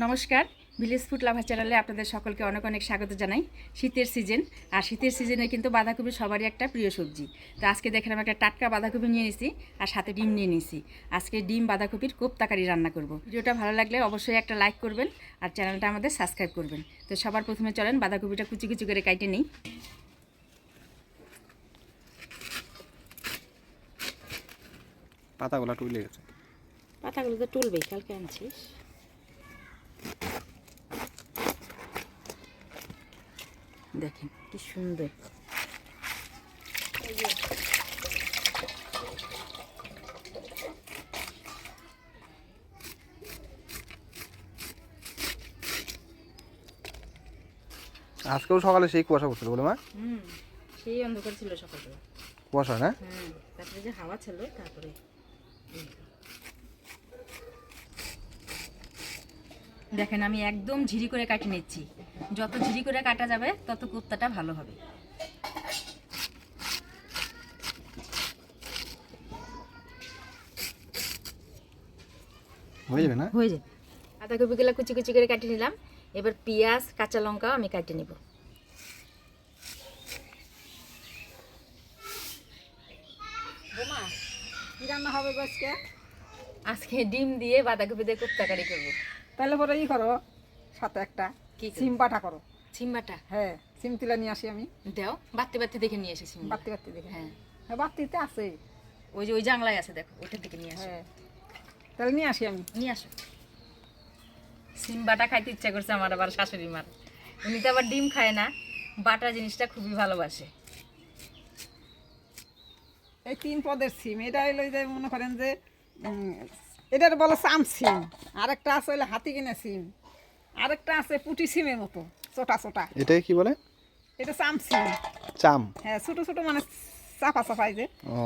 নমস্কার village food lover চ্যানেলে আপনাদের সকলকে অনেক অনেক স্বাগত জানাই। শীতের সিজন আর শীতের সিজনে কিন্তু বাঁধাকপি সবারই একটা প্রিয় সবজি। তো আজকে দেখেন আমি একটা টাটকা বাঁধাকপি নিয়ে নিছি আর সাথে ডিম নিয়ে নিছি। আজকে ডিম বাঁধাকপির কোপ্তাকারি রান্না করব। ভিডিওটা ভালো লাগলে অবশ্যই একটা লাইক করবেন আর চ্যানেলটা আমাদের সাবস্ক্রাইব করবেন। তো সবার প্রথমে চলেন বাঁধাকপিটা কুচি কুচি করে কাইটে নিই। পাতাগুলা টুইলে গেছে। পাতাগুলো তো টুলবেই কালকে আনছিস। দেখেন কি সুন্দর। আজকেও সকালে সেই কুয়াশা পড়ছিল বলে মা? হুম সেই অন্ধকার ছিল সকালবেলা কুয়াশা না? হ্যাঁ তারপরে যে হাওয়া ছিল তারপরে দেখেন আমি একদম ঝিরি করে কাটি নিচ্ছি। যত ঝিরি করে কাটা যাবে তত কুর্তাটা ভালো হবে। হয়ে যাবে না? হয়ে যাবে। কুচি কুচি করে কাটিয়ে নিলাম। এবার পেঁয়াজ কাঁচা লঙ্কাও আমি কাটিয়ে নিব। রান্না হবে আজকে? আজকে ডিম দিয়ে বাঁধাকপি দিয়ে কোপ্তাকারি করব। তাহলে পরে ই করো সাথে একটা। কি? সিম বাটা করো। সিম্বাটা? হ্যাঁ সিম তুলে নিয়ে আসি আমি। দেও বাড়তে বাড়তে দেখে নিয়ে এসে সিম্বা বাড়তে বাড়তে দেখে। হ্যাঁ। হ্যাঁ বাড়তিতে আছে। ওই যে ওই জাংলায় আছে দেখো ওইটার দিকে নিয়ে আসো। হ্যাঁ। তাহলে নিয়ে আসি আমি। নিয়ে আসো। সিম বাটা খাইতে ইচ্ছা করছে আমার আবার শাশুড়ি মার। উনি তো আবার ডিম খায় না বাটা জিনিসটা খুবই ভালোবাসে। এই তিন পদের সিম এটা হইল যে মনে করেন যে এটার বলে চাম সিম। আরেকটা আছে হইলে হাতি কিনে সিম। আরেকটা আছে পুটি সিমের মতো ছোটা ছোটা। এটাই কি বলে? এটা চাম সিম। চাম। হ্যাঁ ছোট ছোট মানে চাপা চাপাই যে। ও।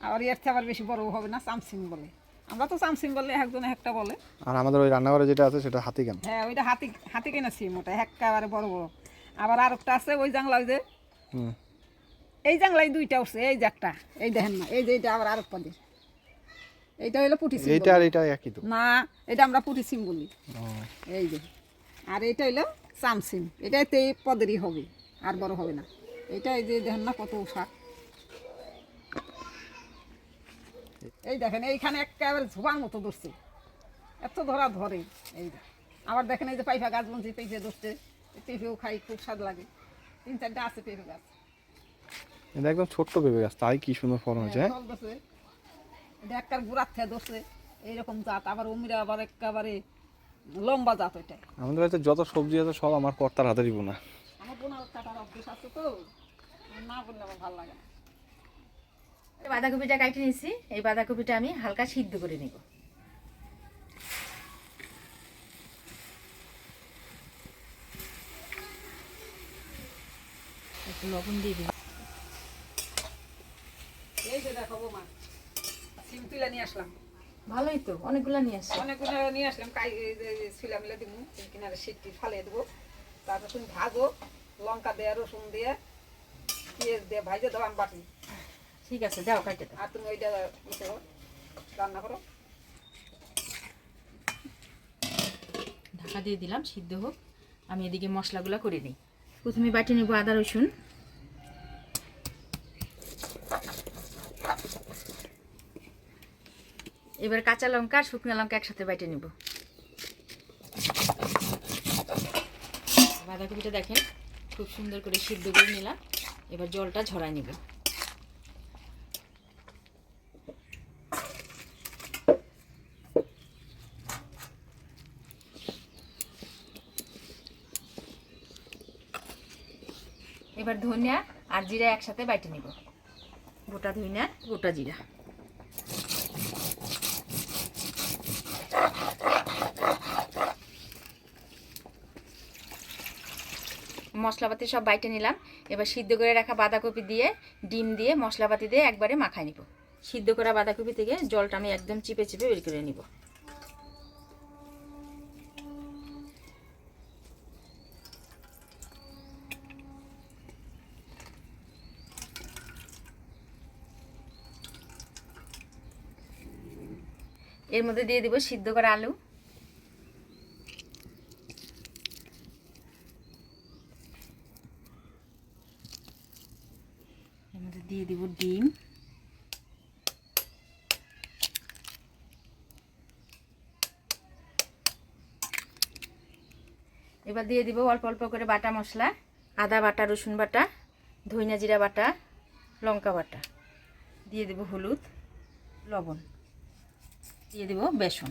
আবার এর থেকে আবার বেশি বড় হবে না চাম সিম বলে। আমরা তো চাম সিম বললে একজন একটা বলে। আর আমাদের ওই রান্নাঘরে যেটা আছে সেটা হাতি কেন? হ্যাঁ ওইটা হাতি হাতি কেনা সিম ওটা একেবারে বড় বড়। আবার আরেকটা আছে ওই জাংলা ওই যে। হুম। এই জাংলায় দুইটা উঠছে এই যে একটা এই দেখেন না এই যে এটা আবার আরেক পদের এইটা হলো পুটি সিম এইটা আর এইটা একই তো? না এটা আমরা পুটি সিম বলি। ও। এই যে। আর এটা হইল চাম সিম এটা এই পদেরই হবে আর বড় হবে না। এটা এই যে দেখেন না কত শাক এই দেখেন এইখানে একেবারে ঝোপার মতো ধরছে। এত ধরা ধরে এই। আবার দেখেন এই যে পাইফা গাছ বলছি পেঁপে ধরছে। পেঁপেও খাই খুব স্বাদ লাগে। তিন চারটা আছে পেঁপে গাছ। এটা একদম ছোট্ট পেঁপে গাছ তাই কি সুন্দর ফলন হয়েছে হ্যাঁ? ধরছে। এটা একবার গুড়ার থেকে ধরছে এইরকম জাত। আবার অমিরা আবার একেবারে লম্বা জাত ওইটা আমাদের কাছে যত সবজি আছে সব আমার কর্তার হাতে দিব না। আমার বোনার কাটার অভ্যেস আছে তো না বললে আমার ভালো লাগে না। বাঁধাকপিটা কাটে নিয়েছি এই বাঁধাকপিটা আমি হালকা সিদ্ধ করে নিব। একটু লবণ দিয়ে দিই এই যে দেখো বৌমা সিম তুলে নিয়ে আসলাম। ভালোই তো অনেকগুলো নিয়ে আসছি। অনেকগুলো নিয়ে আসলাম কাই ছিলাম মিলে দিব কিনারে সিটটি ফালিয়ে দেবো। তারপর তুমি ভাজো লঙ্কা দিয়ে রসুন দিয়ে পেঁয়াজ দিয়ে ভাজে দাও আমি বাটি। ঠিক আছে দাও। কাটে আর তুমি ওইটা ই করো রান্না করো। ঢাকা দিয়ে দিলাম সিদ্ধ হোক। আমি এদিকে মশলাগুলো করে নিই। প্রথমে বাটি নেব আদা রসুন। এবার কাঁচা লঙ্কা আর শুকনো লঙ্কা একসাথে বাইটে নিব। বাঁধাকপিটা দেখেন খুব সুন্দর করে সিদ্ধ করে নিলাম। এবার জলটা ঝরাই নিব। এবার ধনিয়া আর জিরা একসাথে বাইটে নিব। গোটা ধনিয়া গোটা জিরা। মশলাপাতি সব বাইটে নিলাম। এবার সিদ্ধ করে রাখা বাঁধাকপি দিয়ে, ডিম দিয়ে, মশলাপাতি দিয়ে একবারে মাখায় নিব। সিদ্ধ করা বাঁধাকপি থেকে জলটা আমি একদম চিপে চিপে বের করে নিব। এর মধ্যে দিয়ে দেবো সিদ্ধ করা আলু। এর মধ্যে দিয়ে দেবো ডিম। এবার দিয়ে দিব অল্প অল্প করে বাটা মশলা, আদা বাটা, রসুন বাটা, ধইনা জিরা বাটা, লঙ্কা বাটা। দিয়ে দেব হলুদ, লবণ। দিয়ে দেব বেসন।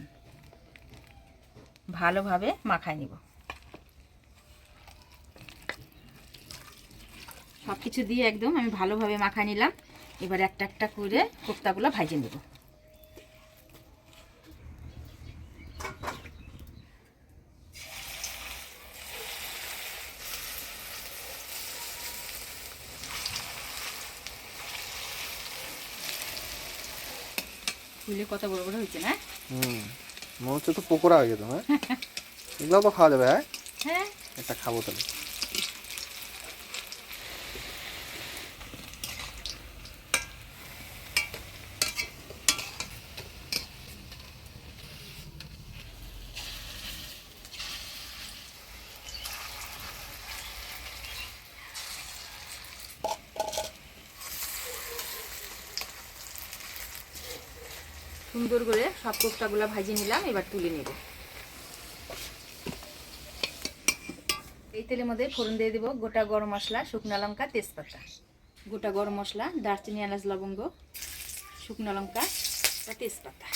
ভালোভাবে মাখায় নিব। সব কিছু দিয়ে একদম আমি ভালোভাবে মাখায় নিলাম। এবার একটা একটা করে কোপ্তাগুলো ভাজিয়ে নেব। ফুলে কত বড় বড় হয়েছে না? হুম মনে হচ্ছে তো পকোড়া হয়ে যেত হ্যাঁ? এগুলো তো খাওয়া যাবে হ্যাঁ? হ্যাঁ। একটা খাব তাহলে। সুন্দর করে সব কোপ্তাগুলো ভাজিয়ে নিলাম, এবার তুলে নেব। এই তেলের মধ্যে ফোড়ন দিয়ে দেবো গোটা গরম মশলা, শুকনো লঙ্কা, তেজপাতা। গোটা গরম মশলা, দারচিনি, এলাচ, লবঙ্গ, শুকনো লঙ্কা তেজপাতা।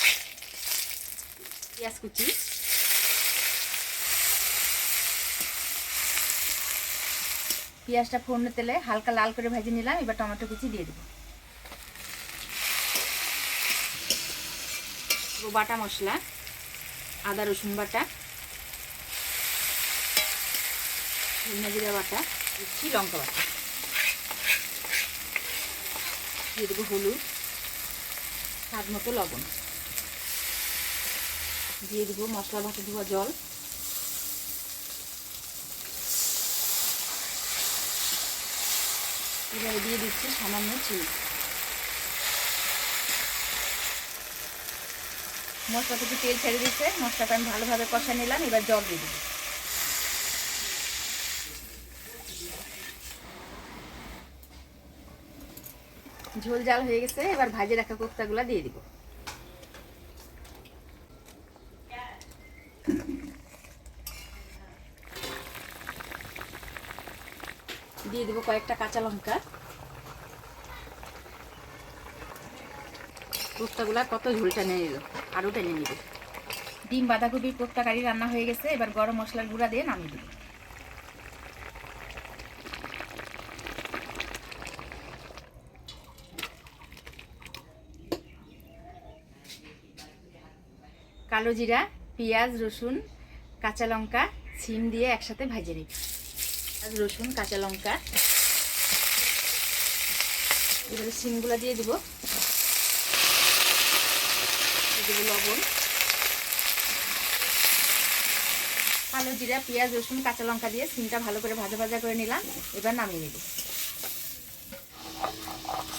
পেঁয়াজ কুচি। পেঁয়াজটা ফোড়নের তেলে হালকা লাল করে ভেজে নিলাম, এবার টমেটো কুচি দিয়ে দেবো। বাটা মশলা, আদা, রসুন বাটা, ধনিয়া জিরা বাটা, দিচ্ছি লঙ্কা বাটা। দিয়ে দেবো হলুদ, স্বাদ মতো লবণ। দিয়ে দেবো মশলা ভাতে ধোয়া জল। এবারে দিয়ে দিচ্ছি সামান্য চিনি। মশলা থেকে তেল ছেড়ে দিচ্ছে মশলাটা আমি ভালোভাবে কষা নিলাম, এবার জল দিয়ে দিবি। ঝোল জাল হয়ে গেছে, এবার ভাজে রাখা কোপ্তাগুলো দিয়ে দিব। দিয়ে দিব কয়েকটা কাঁচা লঙ্কা। কোপ্তাগুলা কত ঝোলটা নিয়ে নিল। আরও টেনে নিবে। ডিম, বাঁধাকপির কোপ্তা কারি রান্না হয়ে গেছে, এবার গরম মশলার গুঁড়া দিয়ে নামিয়ে দিবি। কালো জিরা, পেঁয়াজ, রসুন, কাঁচা লঙ্কা সিম দিয়ে একসাথে ভাজে নিবি। পেঁয়াজ, রসুন, কাঁচা লঙ্কা, এবারে সিমগুলো দিয়ে দিব। দেবো লবণ। কালো জিরা পেঁয়াজ রসুন কাঁচা লঙ্কা দিয়ে সিমটা ভালো করে ভাজা ভাজা করে নিলাম। এবার নামিয়ে নেব।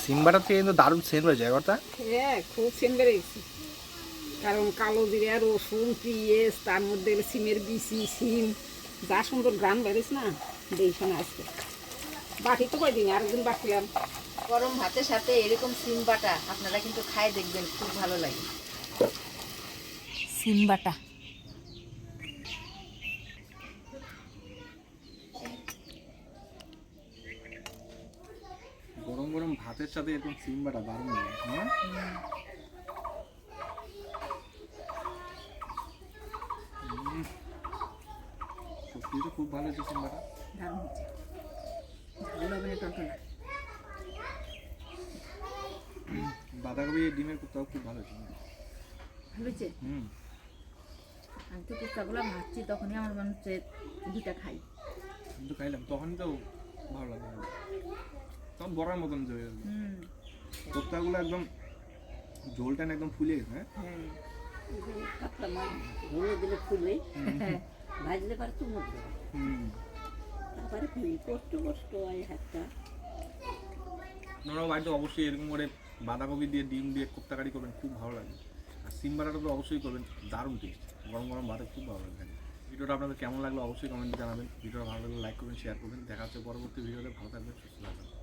সিম্বাটার থেকে কিন্তু দারুণ সেন্ট হয়েছে একবারটা হ্যাঁ খুব সেন বেড়েছি কারণ কালো জিরা রসুন পেঁয়াজ তার মধ্যে সিমের বিচি সিম যা সুন্দর গ্রাম বেড়েছে না দেখি না আজকে। বাটি তো কয়দিন আরেকদিন বাটিলাম। গরম ভাতের সাথে এরকম সিম বাটা আপনারা কিন্তু খায় দেখবেন খুব ভালো লাগে। সিম বাটা গরম গরম ভাতের সাথে এরকম সিম্বাটা দারুণ লাগে হ্যাঁ? সত্যি তো খুব ভালো হয়েছে সিম্বাটা। দারুণ হচ্ছে বাঁধাকপি ডিমের কোথাও খুব ভালো হয়েছে। হুম। আমি তো কুর্তাগুলো ভাজছি তখনই আমার মনে হচ্ছে দুটা খাই। কিন্তু খাইলাম তখন তো ভালো লাগে। তখন বড়ার মতন জয়ে গেল হুম। কোপ্তাগুলো একদম ঝোলটা না একদম ফুলে গেছে হ্যাঁ? হ্যাঁ। ভরে দিলে হ্যাঁ ভাজলে পারে তো হুম। তারপরে ফুল কষ্ট কষ্ট হয় হাতটা। আপনারাও বাড়িতে অবশ্যই এরকম করে বাঁধাকপি দিয়ে ডিম দিয়ে কোপ্তা কারি করবেন খুব ভালো লাগে। আর সিম বাটাটা তো অবশ্যই করবেন, দারুণ টেস্ট গরম গরম ভাতে খুব ভালো লাগে। ভিডিওটা আপনাদের কেমন লাগল অবশ্যই কমেন্টে জানাবেন। ভিডিওটা ভালো লাগলে লাইক করবেন শেয়ার করবেন। দেখা হচ্ছে পরবর্তী ভিডিওতে ভালো থাকবেন, সুস্থ থাকবেন।